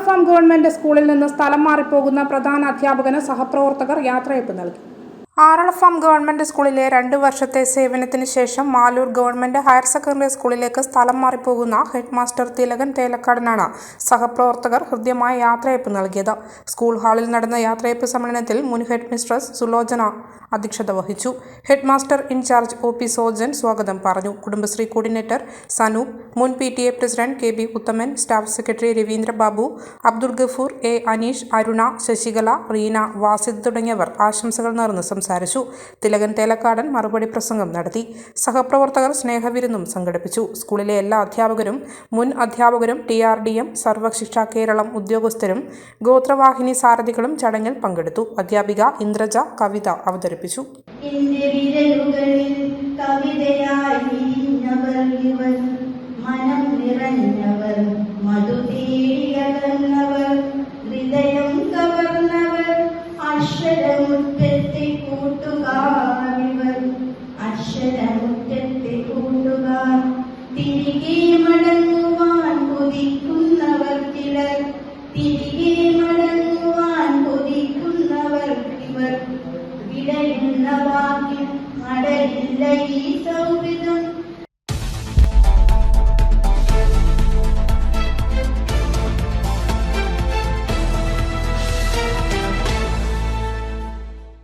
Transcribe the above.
ആറളഫാം government സ്കൂളിൽ നിന്ന് സ്ഥലം മാറിപ്പോകുന്ന പ്രധാന അധ്യാപകന് സഹപ്രവർത്തകർ യാത്രയപ്പ് നൽകി ആറളഫാം ഗവൺമെന്റ് സ്കൂളിലെ രണ്ട് വർഷത്തെ സേവനത്തിന് ശേഷം മാലൂർ ഗവൺമെന്റ് ഹയർ സെക്കൻഡറി സ്കൂളിലേക്ക് സ്ഥലം മാറിപ്പോകുന്ന ഹെഡ് മാസ്റ്റർ തിലകൻ തേലക്കാടനാണ് സഹപ്രവർത്തകർ ഹൃദ്യമായ യാത്രയപ്പ് നൽകിയത്. സ്കൂൾ ഹാളിൽ നടന്ന യാത്രയപ്പ് സമ്മേളനത്തിൽ മുൻ ഹെഡ് മിസ്ട്രസ് സുലോചന അധ്യക്ഷത വഹിച്ചു. Head master in charge O P Sojan സ്വാഗതം പറഞ്ഞു. കുടുംബശ്രീ കോർഡിനേറ്റർ സനൂപ് മുൻ P T A president K B Uthaman staff secretary Raveendrababu Abdul Gafoor A Aneesh Aruna Sasikala Reena Vasid തുടങ്ങിയവർ ആശംസകൾ നേർന്ന് സംസാരിച്ചു. സംസാരിച്ചു. തിലകൻ തേലക്കാടൻ മറുപടി പ്രസംഗം നടത്തി. സഹപ്രവർത്തകർ സ്നേഹവിരുന്നും സംഘടിപ്പിച്ചു. സ്കൂളിലെ എല്ലാ അധ്യാപകരും മുൻ അധ്യാപകരും T R D M Sarva Shiksha Keralam ഉദ്യോഗസ്ഥരും ഗോത്രവാഹിനി സാരഥികളും ചടങ്ങിൽ പങ്കെടുത്തു. അധ്യാപിക ഇന്ദ്രജ കവിത അവതരിപ്പിച്ചു. മനം നിറഞ്ഞവർ ഹൃദയം കവർന്നവർ അശ്വ അക്ഷരമുറ്റത്തെ കൂട്ടുകാർ തിരികെ മടങ്ങുവാൻ കൊതിക്കുന്നവർ ചിലർ. തിരികെ മടങ്ങുവാൻ കൊതിക്കുന്നവർ ഇവർ. വിടയുന്ന വാക്കിൽ അടരില്ല ഈ സൗ